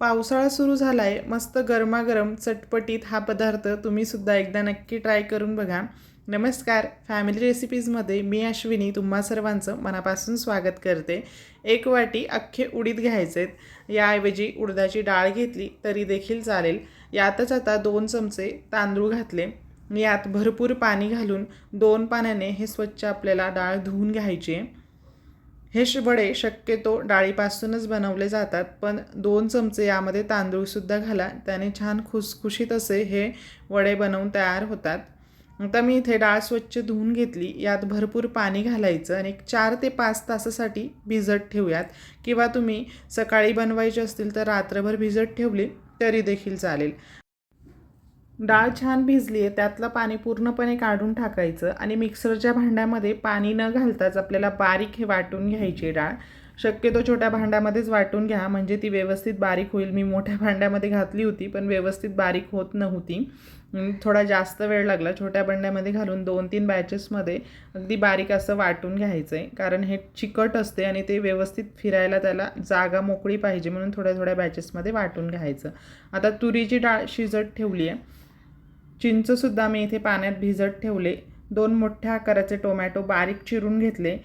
पावसाळा सुरू झाला आहे मस्त गरमागरम चटपटीत हा पदार्थ तुम्हीसुद्धा एकदा नक्की ट्राय करून बघा. नमस्कार फॅमिली रेसिपीजमध्ये मी अश्विनी तुम्हा सर्वांचं मनापासून स्वागत करते. एक वाटी अख्खे उडीद घ्यायचे आहेत याऐवजी उडदाची डाळ घेतली तरी देखील चालेल. यातच आता दोन चमचे तांदूळ घातले. यात भरपूर पाणी घालून दोन पाण्याने हे स्वच्छ आपल्याला डाळ धुवून घ्यायची. आहे हे श वडे शक्यतो डाळीपासूनच बनवले जातात पण दोन चमचे यामध्ये तांदूळसुद्धा घाला त्याने छान खुसखुशीत असे हे वडे बनवून तयार होतात. आता मी इथे डाळ स्वच्छ धुवून घेतली यात भरपूर पाणी घालायचं आणि एक चार ते पाच तासासाठी भिजत ठेवूयात. किंवा तुम्ही सकाळी बनवायचे असतील तर रात्रभर भिजत ठेवली तरी देखील चालेल. डाळ छान भिजली आहे त्यातलं पाणी पूर्णपणे काढून टाकायचं आणि मिक्सरच्या भांड्यामध्ये पाणी न घालताच आपल्याला बारीक हे वाटून घ्यायची डाळ. शक्यतो छोट्या भांड्यामध्येच वाटून घ्या म्हणजे ती व्यवस्थित बारीक होईल. मी मोठ्या भांड्यामध्ये घातली होती पण व्यवस्थित बारीक होत नव्हती. थोडा जास्त वेळ लागला. छोट्या भांड्यामध्ये घालून दोन तीन बॅचेसमध्ये अगदी बारीक असं वाटून घ्यायचं आहे कारण हे चिकट असते आणि ते व्यवस्थित फिरायला त्याला जागा मोकळी पाहिजे म्हणून थोड्या थोड्या बॅचेसमध्ये वाटून घ्यायचं. आता तुरीची डाळ शिजत ठेवली आहे. चिंचसुद्धा मी इथे पाण्यात भिजत ठेवले. दोन मोठ्या आकाराचे टोमॅटो बारीक चिरून घेतले.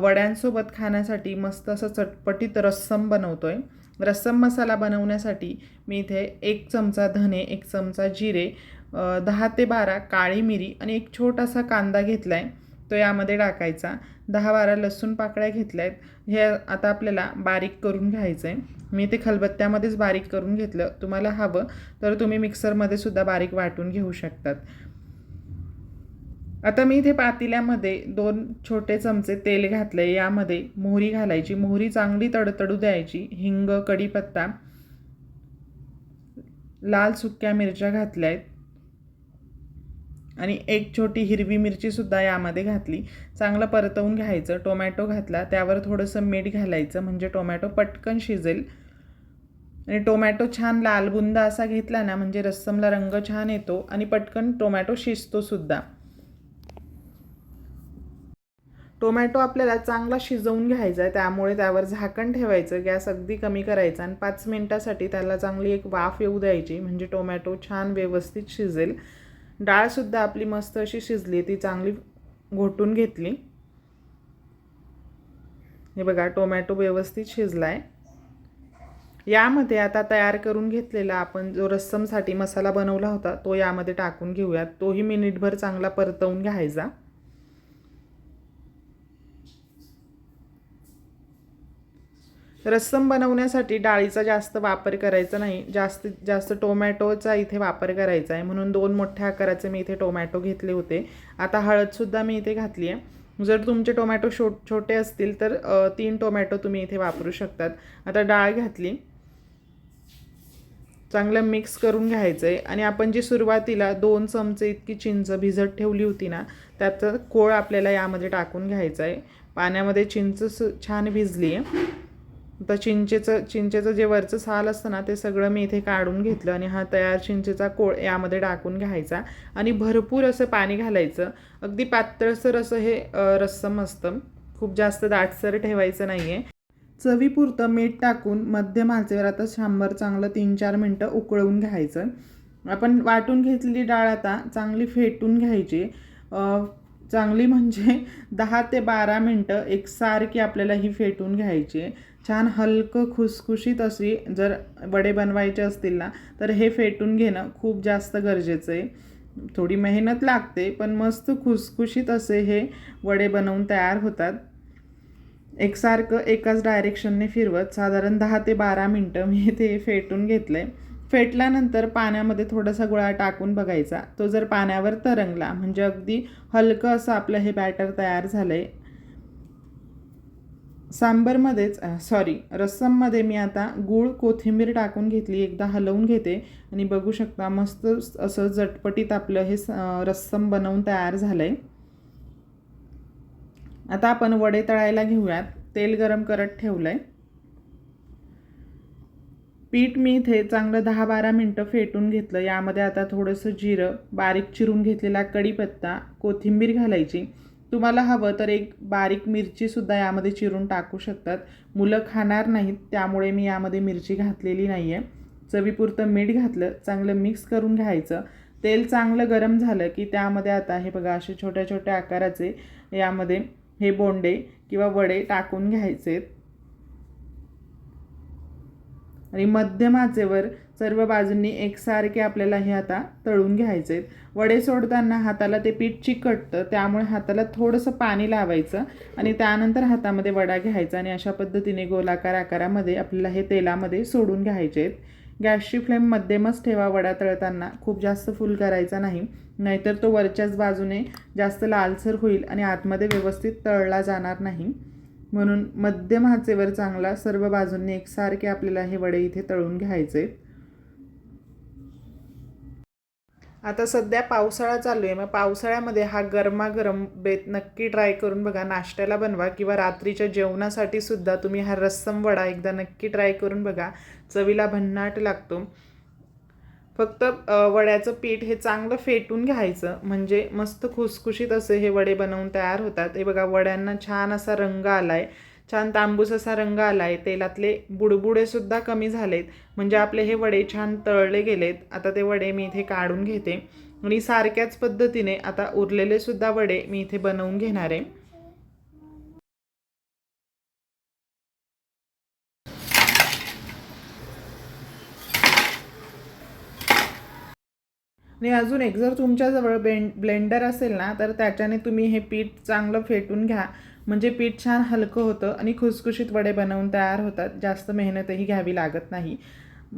वड्यांसोबत खाण्यासाठी मस्त असं चटपटीत रस्सम बनवतो आहे रस्सम मसाला बनवण्यासाठी मी इथे एक चमचा धने एक चमचा जिरे दहा ते बारा काळी मिरी आणि एक छोटासा कांदा घेतला आहे तो यामध्ये टाकायचा. दहा बारा लसूण पाकळ्या घेतल्या आहेत हे आता आपल्याला बारीक करून घ्यायचं आहे मी ते खलबत्त्यामध्येच बारीक करून घेतलं. तुम्हाला हवं तर तुम्ही मिक्सरमध्ये सुद्धा बारीक वाटून घेऊ शकतात. आता मी इथे पातेल्यामध्ये दोन छोटे चमचे तेल घातले यामध्ये मोहरी घालायची. मोहरी चांगली तडतडू द्यायची. हिंग कढीपत्ता लाल सुक्या मिरच्या घातल्या आहेत आणि एक छोटी हिरवी मिरचीसुद्धा यामध्ये घातली. चांगलं परतवून घ्यायचं. टोमॅटो घातला. त्यावर थोडंसं मीठ घालायचं. म्हणजे टोमॅटो पटकन शिजेल. आणि टोमॅटो छान लालबुंद असा घेतला ना म्हणजे रस्समला रंग छान येतो आणि पटकन टोमॅटो शिजतो सुद्धा. टोमॅटो आपल्याला चांगला शिजवून घ्यायचा आहे. त्यामुळे त्यावर झाकण ठेवायचं. गॅस अगदी कमी करायचा आणि पाच मिनटासाठी त्याला चांगली एक वाफ येऊ द्यायची. म्हणजे टोमॅटो छान व्यवस्थित शिजेल. डाळसुद्धा आपली मस्त अशी शिजली ती चांगली घोटून घेतली. हे बघा टोमॅटो व्यवस्थित शिजला आहे यामध्ये आता तयार करून घेतलेला आपण जो रस्समसाठी मसाला बनवला होता तो यामध्ये टाकून घेऊयात. तोही मिनिटभर चांगला परतवून घ्यायचा. रस्सम बनवण्यासाठी डाळीचा जास्त वापर करायचा नाही. जास्तीत जास्त टोमॅटोचा इथे वापर करायचा आहे. म्हणून दोन मोठ्या आकाराचे मी इथे टोमॅटो घेतले होते. आता हळदसुद्धा मी इथे घातली आहे. जर तुमचे टोमॅटो शो छोटे असतील तर तीन टोमॅटो तुम्ही इथे वापरू शकतात. आता डाळ घातली. चांगलं मिक्स करून घ्यायचं आहे आणि आपण जी सुरुवातीला दोन चमचे इतकी चिंच भिजत ठेवली होती ना त्याचं कोळ आपल्याला यामध्ये टाकून घ्यायचं आहे. पाण्यामध्ये चिंच छान भिजली आहे. तर चिंचेचं चिंचेचं जे वरचं साल असतं ना ते सगळं मी इथे काढून घेतलं आणि हा तयार चिंचेचा कोळ यामध्ये टाकून घ्यायचा आणि भरपूर असं पाणी घालायचं. अगदी पातळसर असं हे रस्सम असतं खूप जास्त दाटसर ठेवायचं नाही आहे चवीपुरतं मीठ टाकून मध्यम आचेवर आता शंभर चांगलं तीन चार मिनटं उकळवून घ्यायचं. आपण वाटून घेतलेली डाळ आता चांगली फेटून घ्यायची. चांगली म्हणजे दहा ते बारा मिनटं एकसारखी आपल्याला ही फेटून घ्यायची आहे. छान हलकं खुसखुशीत अशी जर वडे बनवायचे असतील ना तर हे फेटून घेणं खूप जास्त गरजेचं आहे. थोडी मेहनत लागते पण मस्त खुसखुशीत असे हे वडे बनवून तयार होतात. एकसारखं एकाच डायरेक्शनने फिरवत साधारण दहा ते बारा मिनटं मी ते फेटून घेतलं आहे फेटल्यानंतर पाण्यामध्ये थोडासा गुळा टाकून बघायचा. तो जर पाण्यावर तरंगला म्हणजे अगदी हलकं असं आपलं हे बॅटर तयार झालं आहे सांबरमध्येच सॉरी रस्सममध्ये मी आता गूळ कोथिंबीर टाकून घेतली एकदा हलवून घेते. आणि बघू शकता मस्त असं झटपटीत आपलं हे स- रस्सम बनवून तयार झालं आहे आता आपण वडे तळायला घेऊयात. तेल गरम करत ठेवलं आहे पीठ मी इथे चांगलं दहा बारा मिनटं फेटून घेतलं. यामध्ये आता थोडंसं जिरं बारीक चिरून घेतलेला कढीपत्ता कोथिंबीर घालायची. तुम्हाला हवं तर एक बारीक मिरचीसुद्धा यामध्ये चिरून टाकू शकतात. मुलं खाणार नाहीत त्यामुळे मी यामध्ये मिरची घातलेली नाही आहे चवीपुरतं मीठ घातलं चांगलं मिक्स करून घ्यायचं. तेल चांगलं गरम झालं की त्यामध्ये आता हे बघा असे छोट्या छोट्या आकाराचे यामध्ये हे बोंडे किंवा वडे टाकून घ्यायचेत. आणि मध्यम आचेवर सर्व बाजूंनी एकसारखे आपल्याला हे आता तळून घ्यायचे आहेत. वडे सोडताना हाताला ते पीठ चिकटतं त्यामुळे हाताला थोडंसं पाणी लावायचं आणि त्यानंतर हातामध्ये वडा घ्यायचा आणि अशा पद्धतीने गोलाकार आकारामध्ये आपल्याला हे तेलामध्ये सोडून घ्यायचे आहेत. गॅसची फ्लेम मध्यमच ठेवा वडा तळताना खूप जास्त फुल करायचा नाही. नाहीतर तो वरच्याच बाजूने जास्त लालसर होईल आणि आतमध्ये व्यवस्थित तळला जाणार नाही. म्हणून मध्यम हाचेवर चांगला सर्व बाजूंनी एकसारखे आपल्याला हे वडे इथे तळून घ्यायचे. आता सध्या पावसाळा चालू आहे. मग पावसाळ्यामध्ये हा गरमागरम बेत नक्की ट्राय करून बघा. नाश्त्याला बनवा किंवा रात्रीच्या जेवणासाठी सुद्धा तुम्ही हा रस्सम वडा एकदा नक्की ट्राय करून बघा. चवीला भन्नाट लागतो. फक्त वड्याचं पीठ हे चांगलं फेटून घ्यायचं. म्हणजे मस्त खुसखुशीत असे हे वडे बनवून तयार होतात. हे बघा वड्यांना छान असा रंग आलाय. छान तांबूस असा रंग आलाय. तेलातले बुडबुडे सुद्धा कमी झालेत. म्हणजे आपले हे वडे छान तळले गेलेत. आता ते वडे मी इथे काढून घेते. आणि सारख्याच पद्धतीने आता उरलेले सुद्धा वडे मी इथे बनवून घेणार आहे. आणि अजून एक जर तुमच्याजवळ बें ब्लेंडर असेल ना तर त्याच्याने तुम्ही हे पीठ चांगलं फेटून घ्या. म्हणजे पीठ छान हलकं होतं आणि खुसखुशीत वडे बनवून तयार होतात. जास्त मेहनतही घ्यावी लागत नाही.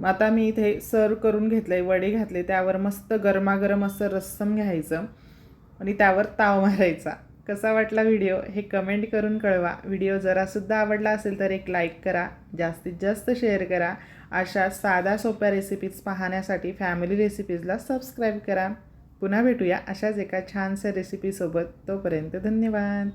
आता मी इथे सर्व करून घेतले वडे घातले त्यावर मस्त गरमागरम असं रस्सम घ्यायचं आणि त्यावर ताव मारायचा. कसा वाटला व्हिडिओ हे कमेंट करून कळवा. व्हिडिओ जरासुद्धा आवडला असेल तर एक लाईक करा जास्तीत जास्त शेअर करा. अशा साध्या सोप्या रेसिपीज पाहण्यासाठी फॅमिली रेसिपीजला सबस्क्राईब करा. पुन्हा भेटूया अशाच एका छानशा रेसिपीसोबत तोपर्यंत धन्यवाद.